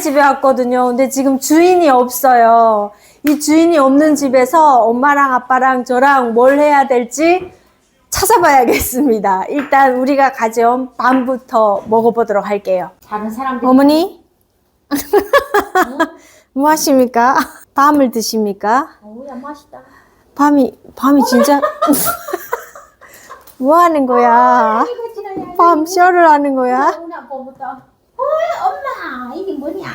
집에 왔거든요. 근데 지금 주인이 없어요. 이 주인이 없는 집에서 엄마랑 아빠랑 저랑 뭘 해야 될지 찾아봐야겠습니다. 일단 우리가 가져온 밤부터 먹어보도록 할게요. 다른 사람들 어머니? 뭐 하십니까? 밤을 드십니까? 어우야 맛있다. 밤이, 밤이 진짜. 뭐 하는 거야? 밤 쇼를 하는 거야? 오나 보부터. 어이 엄마 이게 뭐냐?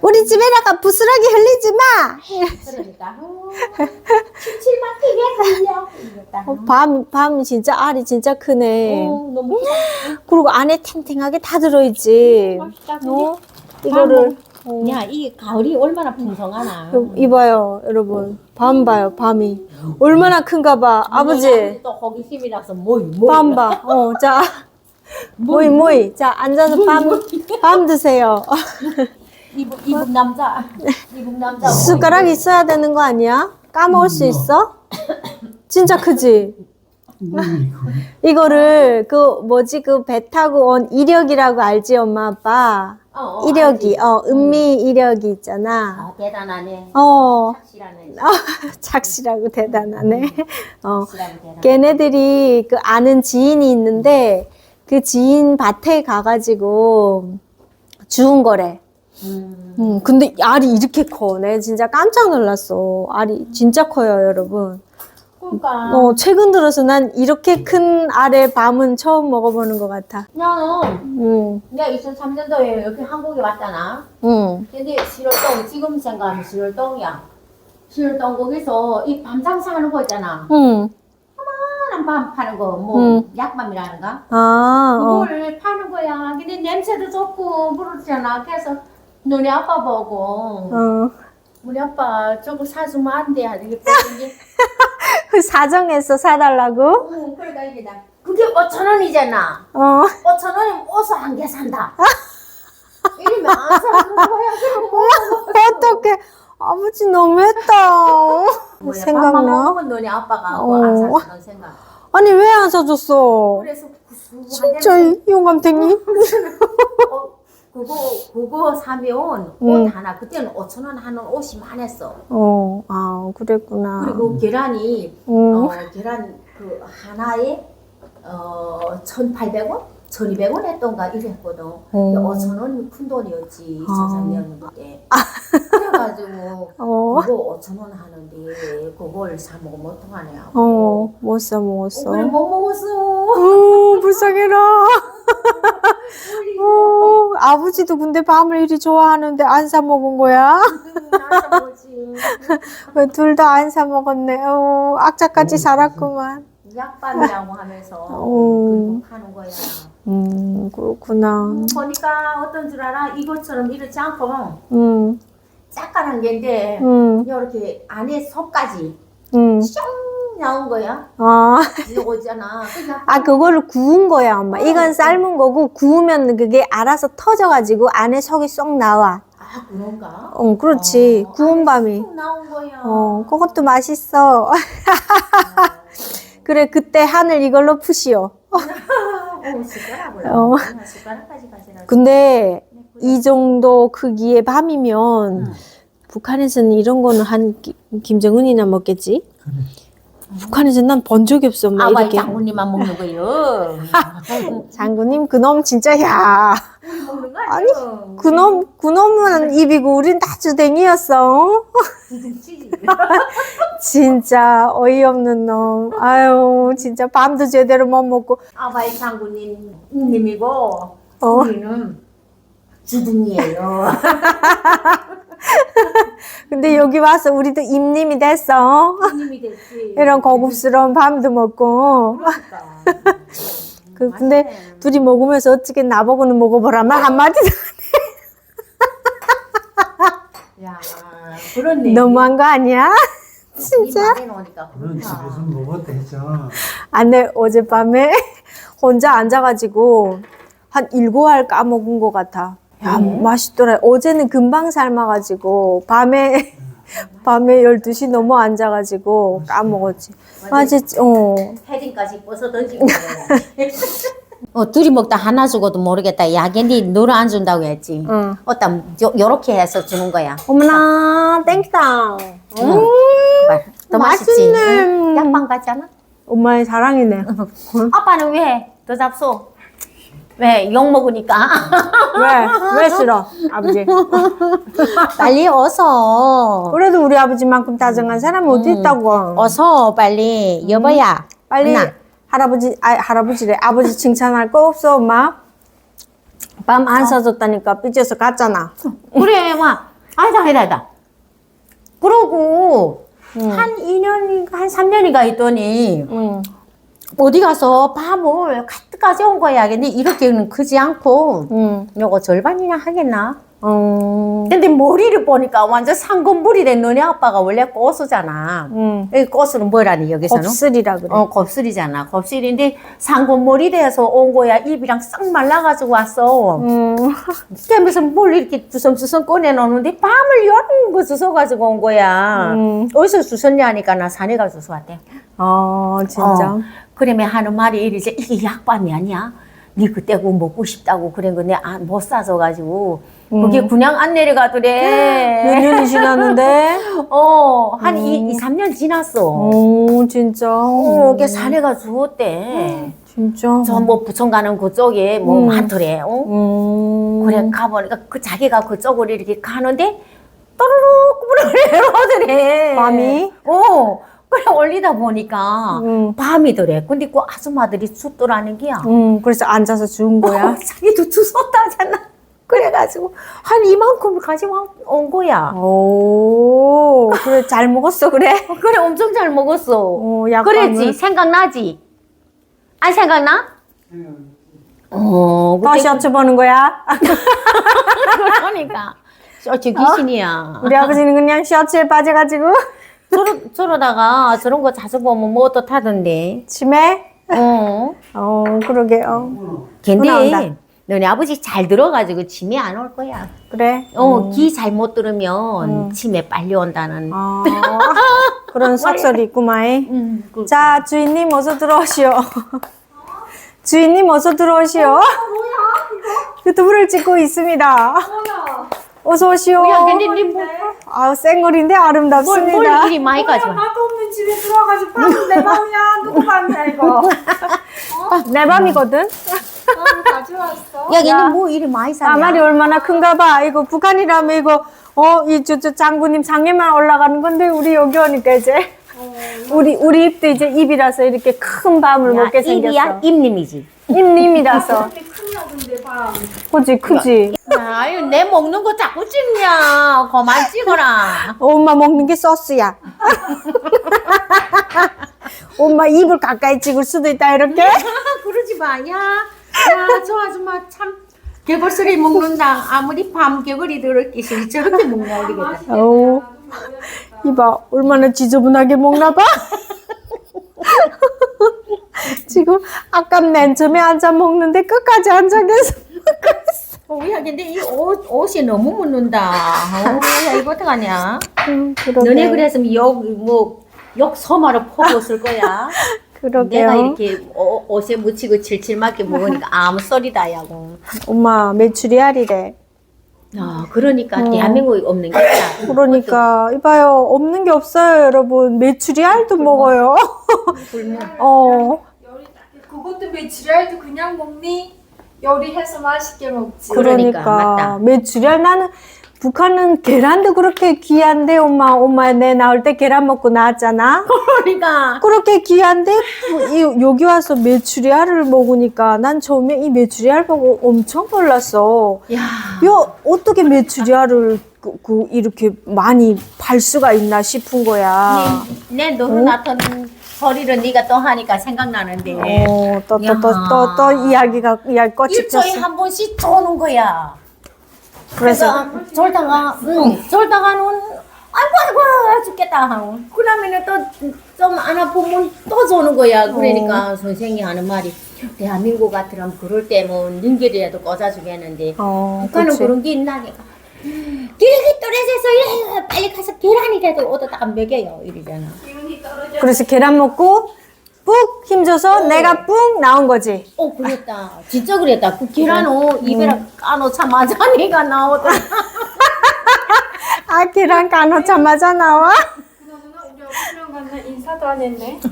우리 집에다가 부스러기 흘리지 마! 그러니까 어, 칠칠만 걸려. 이랬다. 어, 밤, 밤이 진짜 알이 진짜 크네. 어, 너무 그리고 안에 탱탱하게 다 들어있지. 맛있다. 어? 이거를. 어. 야 이게 가을이 얼마나 풍성하나. 여- 이봐요, 여러분. 밤 봐요, 밤이. 얼마나 큰가 봐. 아버지, 또 호기심이라서 뭐이 뭐. 밤 봐. 어, 자. 모이, 모이. 자, 앉아서 밤, 밤 드세요. 이북 이북 남자. 이북 남자. 숟가락 있어야 되는 거 아니야? 까먹을 수 있어? 진짜 크지? 이거를 그 뭐지 그 배 타고 온 이력이라고 알지 엄마 아빠? 어, 어, 이력이. 어 은미 이력이 있잖아. 아 대단하네. 어 확실하네. 착실하고 대단하네. 어 확실하고 대단. 걔네들이 그 아는 지인이 있는데 그 지인 밭에 가가지고 주운 거래. 음. 음, 근데 알이 이렇게 커. 내 진짜 깜짝 놀랐어. 알이 진짜 커요, 여러분. 그러니까. 어, 최근 들어서 난 이렇게 큰 알의 밤은 처음 먹어보는 것 같아. 나는 음, 내가 2003년도에 여기 한국에 왔잖아. 음, 근데 시월동 지금 생각하면 시월동이야. 시월동 거기서 이 밤장사 하는 거 있잖아. 음. 밤 파는 거, 뭐 음. 약밤이라는가? 아, 어. 그걸 파는 거야. 근데 냄새도 좋고 그러잖아. 그래서 너네 아빠 보고 어. 우리 아빠 저거 사주면 안 돼. 그 사정해서 사달라고? 어, 그러니까 이게 나 그게 5천 원이잖아. 어. 5천 원이면 옷을 한 개 산다. 이러면 안 사는 거야. 그럼 뭐 어떡해. 아버지 너무했다. 뭐야, 밥만 생각나? 먹으면 너네 아빠가 어. 안 사주는 생각. 아니, 왜 안 사줬어? 그래서 구수한 진짜 냄새. 이 용감탱이? 어, 그거 그거 사면 음. 옷 하나 그때는 5천 원 하는 옷이 많았어. 어, 아, 그랬구나. 그리고 계란이 음. 어, 계란 그 하나에 어 1,800원, 1,200원 했던가 이랬거든. 어. 5천 원이 큰 돈이었지 아. 2003년 그때. 그래가지고 어, 그거 5천 원 하는데 그걸 사 먹으면 어떡하냐. 어, 못사 먹었어. 그래 못 먹었어. 어, 불쌍해라. 어, 아버지도 근데 밤을 이리 좋아하는데 안 사 먹은 거야? 뭐지. 둘 다 안 사 먹었네. 어, 악착같이 살았구만. 약밤이라고 하면서 어. 그거 파는 거야. 음, 그렇구나. 보니까 어떤 줄 알아? 이것처럼 이렇지 않고 음, 짝깔한 게인데 음, 이렇게 안에 속까지 음. 쫑 나온 거야. 아, 이거 있잖아. 그냥 아, 그거를 구운 거야, 엄마. 이건 삶은 거고, 구우면 그게 알아서 터져가지고 안에 속이 쏙 나와. 아 그런가? 어, 그렇지. 어, 구운 밤이. 쏙 나온 거야. 어, 그것도 맛있어. 그래, 그때 하늘 이걸로 푸시오. 어, 숟가락으로. 어. 숟가락까지 가지라. 근데 이 정도 크기의 밤이면 음. 북한에서는 이런 거는 한 기- 김정은이나 먹겠지? 북한에서는 난본 적이 없어, 엄마. 아빠 이렇게. 장군님만 먹는 거요. 장군님, 그놈 진짜, 야. 아니? 그놈, 그놈은 입이고, 우린 다 주댕이였어. 진짜 어이없는 놈. 아유, 진짜 밤도 제대로 못 먹고. 아바이 장군님 님이고 어. 우리는 주둥이에요. 근데 여기 와서 우리도 임님이 됐어. 님이 됐지. 이런 고급스러운 밤도 먹고. 그러니까. 그, 근데 맛있네. 둘이 먹으면서 어떻게 나보고는 먹어보라. 말 한마디도 야 그렇네. 너무한 거 아니야? 진짜? 그런 집에서 그렇다. 먹었다 했잖아. 안 돼, 어젯밤에 혼자 앉아가지고 한 일곱 알 까먹은 것 같아. 야, 네. 맛있더라. 어제는 금방 삶아가지고 밤에, 밤에 12시 넘어 앉아가지고 까먹었지. 맛있지, 어. 패딩까지 벗어 던지고. 어, 둘이 먹다 하나 주고도 모르겠다. 야견이 너를 안 준다고 했지. 응. 어따 요, 요렇게 해서 주는 거야. 어머나, 땡큐다. 음, 말, 더 맛있지. 맛있네. 응? 약방 같잖아. 엄마의 사랑이네. 아빠는 왜? 더 잡소. 왜? 욕 먹으니까. 왜? 왜 싫어, 아버지? 빨리 어서. 그래도 우리 아버지만큼 다정한 사람이 어디 있다고. 어서 빨리. 여보야. 빨리 나. 할아버지, 아, 할아버지래. 아버지 칭찬할 거 없어, 엄마? 밤 안 사줬다니까 삐져서 갔잖아. 그래, 와. 아니다, 아니다, 아니다. 그러고, 한 2년인가, 한 3년인가 있더니, 응. 어디 가서 밥을 가득 가져온 거야. 근데 이렇게는 크지 않고, 응. 요거 절반이나 하겠나? 어, 근데 머리를 보니까 완전 상건물이래. 너네 아빠가 원래 고수잖아. 응. 여기 고수는 뭐라니, 여기서는? 곱슬이라 그래. 어, 곱슬이잖아. 곱슬인데 상건머리 돼서 온 거야. 입이랑 싹 말라가지고 왔어. 음. 그러면서 뭘 이렇게 주섬주섬 꺼내놓는데 밤을 여러 거 주워가지고 온 거야. 음. 어디서 주웠냐 하니까 나 산에 가서 주워왔대. 어, 진짜. 어. 그러면 하는 말이 이러지 이게 약밤이 아니야? 네 그때고 먹고 싶다고 그런 거내 아, 못 사줘가지고 그게 그냥 안 내려가더래. 몇 년이 지났는데? 어, 한 이, 이, 3년 지났어. 오, 진짜. 어, 걔 산에 가 주웠대. 진짜. 저 뭐 부천 가는 그쪽에 뭐 음. 많더래. 어? 음. 그래 가보니까 그 자기가 그쪽으로 이렇게 가는데 또르륵 내려오더래. 밤이? 어. 그래 올리다 보니까 음. 밤이더래. 근데 그 아줌마들이 춥더라는 게야. 음, 그래서 앉아서 주운 거야. 어, 자기도 주웠다잖아. 그래가지고 한 이만큼을 가지고 온 거야. 오, 그래, 잘 먹었어, 그래? 그래 엄청 잘 먹었어. 어, 약간은. 그랬지 생각나지? 안 생각나? 어, 또 셔츠 보는 거야? 그러니까 셔츠 귀신이야. 우리 아버지는 그냥 셔츠에 빠져가지고. 저러, 저러다가 저런 거 자주 보면 뭐 어떡하던데. 치매? 어. 어, 그러게요. 근데 나온다. 너네 아버지 잘 들어가지고 짐이 안올 거야. 그래? 어, 기 잘못 들으면 짐에 빨리 온다는. 아, 그런 속설이 있구만. 음, 그, 자, 주인님 어서 들어오시오. 주인님 어서 들어오시오. 유튜브를 찍고 있습니다. 어서 오시오. 야, 근데 니 뭐, 아, 생얼인데 뭘, 아름답습니다. 뭘 이리 많이 가져와. 나도 없는 집에 들어와가지고 방금 내 방이야 누구 방이야 이거 내 밤이거든. 아, 가져왔어 야, 얘는 뭐 이리 많이 사냐? 나말이 얼마나 큰가 봐. 이거 북한이라면 이거 어, 이 저 저 장군님 상에만 올라가는 건데 우리 여기 오니까 이제 우리 우리 입도 이제 입이라서 이렇게 큰 밤을 야, 먹게 입이야? 생겼어. 입님이지. 입님이라서. 근데 큰이야 근데 방 그지 크지. 아유, 내 먹는 거 자꾸 찍냐. 그만 찍어라. 엄마 먹는 게 소스야. 엄마 입을 가까이 찍을 수도 있다 이렇게. 그러지 마. 야, 야, 저 아줌마 참 개벌소리 먹는다. 아무리 밤 개구리 들었기 싫 저렇게 먹냐, 우리겠다. 어. 이봐 얼마나 지저분하게 먹나 봐. 지금 아까 맨 처음에 앉아 먹는데 끝까지 앉아 계속. 어, 야, 근데 이 옷, 옷이 너무 묻는다. 어, 야, 이거 어떡하냐? 음, 그러게. 너네 그랬으면 욕, 뭐, 욕 서마를 퍼붓을 거야. 그러게요. 내가 이렇게 어, 옷에 묻히고 칠칠맞게 먹으니까 아무 소리다, 야고. 엄마 매출이 알이래. 아, 그러니까 대한민국에 없는 게 있다. 그러니까 이봐요 없는 게 없어요 여러분 매출이 알도 먹어요. 불면. 어 그것도 메추리알도 그냥 먹니? 요리해서 맛있게 먹지 그러니까, 그러니까 맞다. 매출이 알 나는 북한은 계란도 그렇게 귀한데 엄마 엄마 내 나올 때 계란 먹고 나왔잖아. 그러니까. 그렇게 귀한데 이, 여기 와서 메추리 알을 먹으니까 난 처음에 이 메추리 알 보고 엄청 놀랐어. 야. 야 어떻게 메추리 알을 그, 그 이렇게 많이 팔 수가 있나 싶은 거야. 내 너는 나타는 소리를 네가 또 하니까 생각나는데. 어, 또, 또, 또, 야. 또, 또 이야기가, 이야기 꽃이 폈어. 한 번씩 쪼는 거야. 그래서, 졸다가, 응, 졸다가는 아이고 아이고 죽겠다 하고 그러면은 또좀 안 아프면 또 조는 거야. 그러니까 선생이 하는 말이 대한민국 같으면 그럴 때면 능결이라도 꽂아주겠는데 어, 북한은 그치. 그런 게 있나 내가 기력이 떨어져서 이래 빨리 가서 계란이라도 얻어다가 먹여요 이러잖아. 그래서 계란 먹고, 푹 힘줘서 내가 뿡 나온 거지. 어 그랬다. 진짜 그랬다. 그 계란을 입에 까놓자마자 내가 나오더라. 아, 계란 까놓자마자 나와? 그나저나 우리 아버지랑 만나 인사도 안 했네.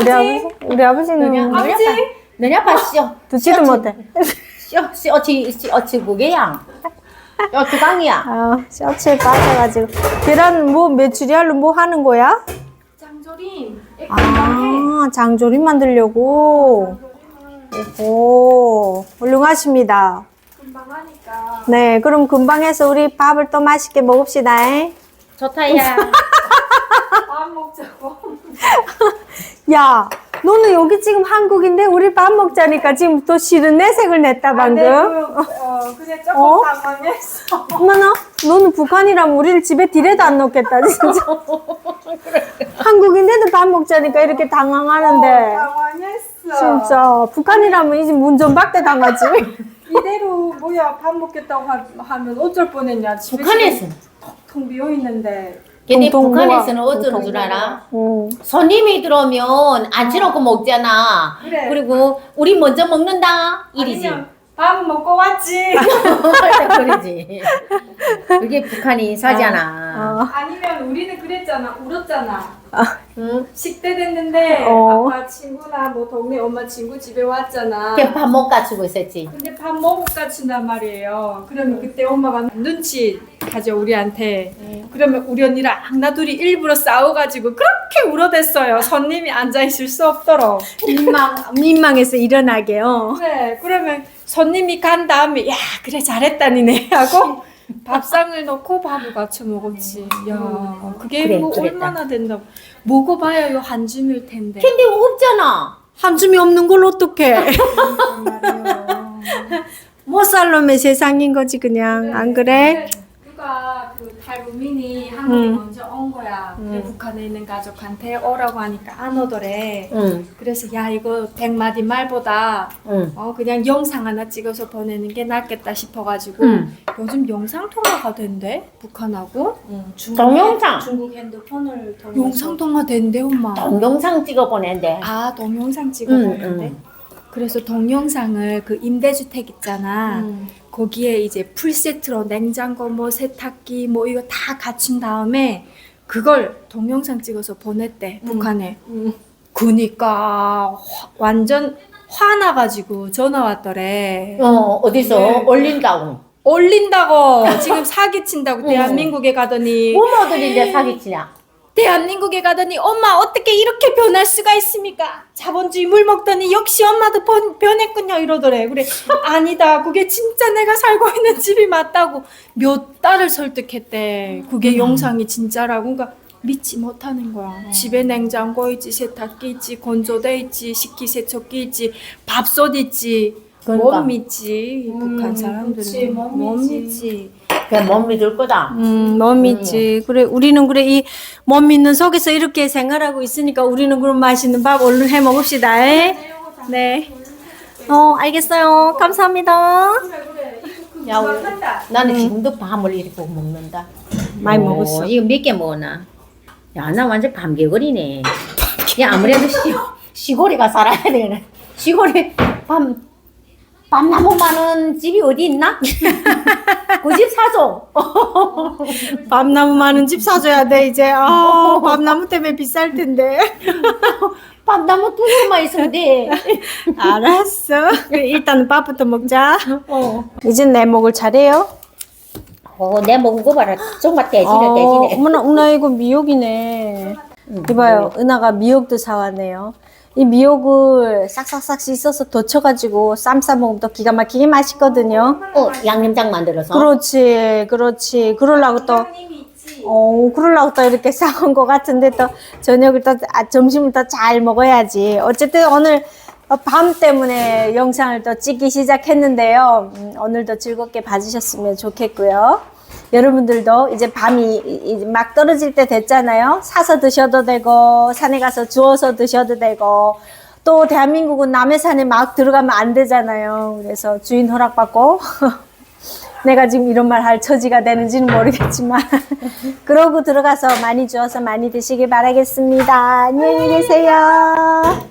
우리 아버지, 아버지, 우리 아버지는 아버지. 너네 아빠 씨어. 듣지도 못해. 씨어 씨어 어치 씨 어치 그게야. 어 두강이야. 아, 셔츠에 빠져가지고. 계란 뭐 메추리알로 뭐 하는 거야? 장조림. 아, 장조림 만들려고. 오, 훌륭하십니다. 해. 금방 하니까. 네, 그럼 금방 해서 우리 밥을 또 맛있게 먹읍시다. 잉? 좋다 야. 밥 먹자고. 야, 너는 여기 지금 한국인데 우리 밥 먹자니까 지금 또 싫은 내색을 냈다 방금. 그, 어, 조금 어? 당황했어. 어머나, 너는 북한이라면 우리를 집에 들여도 안 넣겠다 진짜. 한국인데도 밥 먹자니까 이렇게 당황하는데. 당황했어. 진짜 북한이라면 이제 문전박대 당하지. 이대로 뭐야 밥 먹겠다고 하, 하면 어쩔 뻔했냐. 집에 북한에서. 텅 비어 있는데. 근데 동동 북한에서는. 어쩌는 줄 알아? 음. 손님이 들어오면 앉혀놓고 먹잖아. 그래. 그리고 우리 먼저 먹는다 이리지. 아니면 밥 먹고 왔지. 그러지. 그게 북한이 인사잖아. 어. 아니면 우리는 그랬잖아. 울었잖아. 응. 식대 됐는데 어. 아빠 친구나 뭐 동네 엄마 친구 집에 왔잖아. 걔밥못 갖추고 있었지. 근데 밥 먹고 까친단 말이에요. 그러면 그때 엄마가 눈치 가져 우리한테. 그러면 우리 언니랑 악나 둘이 일부러 싸워가지고 그렇게 울어댔어요. 손님이 앉아 있을 수 없도록. 민망 민망해서 일어나게요. 그래. 그러면 손님이 간 다음에 야 그래 잘했다니네 하고 밥상을 넣고 밥을 같이 먹었지. 야 그게 그래, 뭐 그랬다. 얼마나 된다. 먹어봐야 요 한 줌일 텐데. 근데 없잖아. 한 줌이 없는 걸 어떡해. 못 살놈의 세상인 거지 그냥 안 그래? 누가 그 탈북민이 한국에 음. 먼저 온 거야. 근데 북한에 있는 가족한테 오라고 하니까 안 오더래. 응. 그래서 야 이거 백마디 말보다 응. 어 그냥 영상 하나 찍어서 보내는 게 낫겠다 싶어가지고 음. 요즘 영상 통화가 된대 북한하고 중국 동영상. 중국 핸드폰을 통해서 영상 통화 된대 엄마. 동영상 찍어 보낸대. 아 동영상 찍어 음, 보는데. 음. 그래서 동영상을 그 임대주택 있잖아. 음. 거기에 이제 풀 세트로 냉장고 뭐 세탁기 뭐 이거 다 갖춘 다음에 그걸 동영상 찍어서 보냈대 북한에. 그니까 화- 완전 화나가지고 전화 왔더래. 어 어디서 네. 올린다고. 올린다고 지금 사기친다고 대한민국에 가더니 부모들인데 사기치냐. 대한민국에 가더니 엄마 어떻게 이렇게 변할 수가 있습니까? 자본주의 물 먹더니 역시 엄마도 번, 변했군요 이러더래. 그래 아니다. 그게 진짜 내가 살고 있는 집이 맞다고 몇 달을 설득했대. 그게 영상이 진짜라고. 그러니까 믿지 못하는 거야. 집에 냉장고 있지, 세탁기 있지, 건조대 있지, 식기 세척기 있지, 밥솥 있지. 그러니까. 못 믿지 북한 사람들은 못 믿지. 그냥 못 믿을 거다. 음, 못 믿지. 그래, 우리는 그래, 이 못 믿는 속에서 이렇게 생활하고 있으니까 우리는 그럼 맛있는 밥 얼른 해 먹읍시다. 에? 네. 어, 알겠어요. 감사합니다. 야, 우리- 나는 지금도 밤을 이렇게 먹는다. 많이 어, 먹었어. 이거 몇 개 먹었나? 야, 나 완전 밤개거리네. 야, 아무래도 시, 시골에 가 살아야 되네. 시골에 밤, 밤나무 많은 집이 어디 있나? 그 집 사줘. 밤나무 많은 집 사줘야 돼, 이제. 아, 밤나무 때문에 비쌀 텐데. 밤나무 두 개만 있으면 돼. 알았어. 일단은 밥부터 먹자. 어. 이젠 내 먹을 차례요. 어, 내 먹은 거 봐라. 정말 떼지네, 어, 떼지네. 어머나, 어머나, 이거 미역이네. 이봐요, 은하가 미역도 사왔네요. 이 미역을 싹싹싹 씻어서 데쳐가지고 쌈 싸먹으면 또 기가 막히게 맛있거든요. 어, 양념장 만들어서. 그렇지, 그렇지. 그러려고 또, 어, 그러려고 또 이렇게 싸온 것 같은데 또 저녁을 또, 아, 점심을 또 잘 먹어야지. 어쨌든 오늘 어, 밤 때문에 영상을 또 찍기 시작했는데요. 음, 오늘도 즐겁게 봐주셨으면 좋겠고요. 여러분들도 이제 밤이 막 떨어질 때 됐잖아요. 사서 드셔도 되고, 산에 가서 주워서 드셔도 되고, 또 대한민국은 남의 산에 막 들어가면 안 되잖아요. 그래서 주인 허락받고 내가 지금 이런 말 할 처지가 되는지는 모르겠지만 그러고 들어가서 많이 주어서 많이 드시길 바라겠습니다. 안녕히 계세요.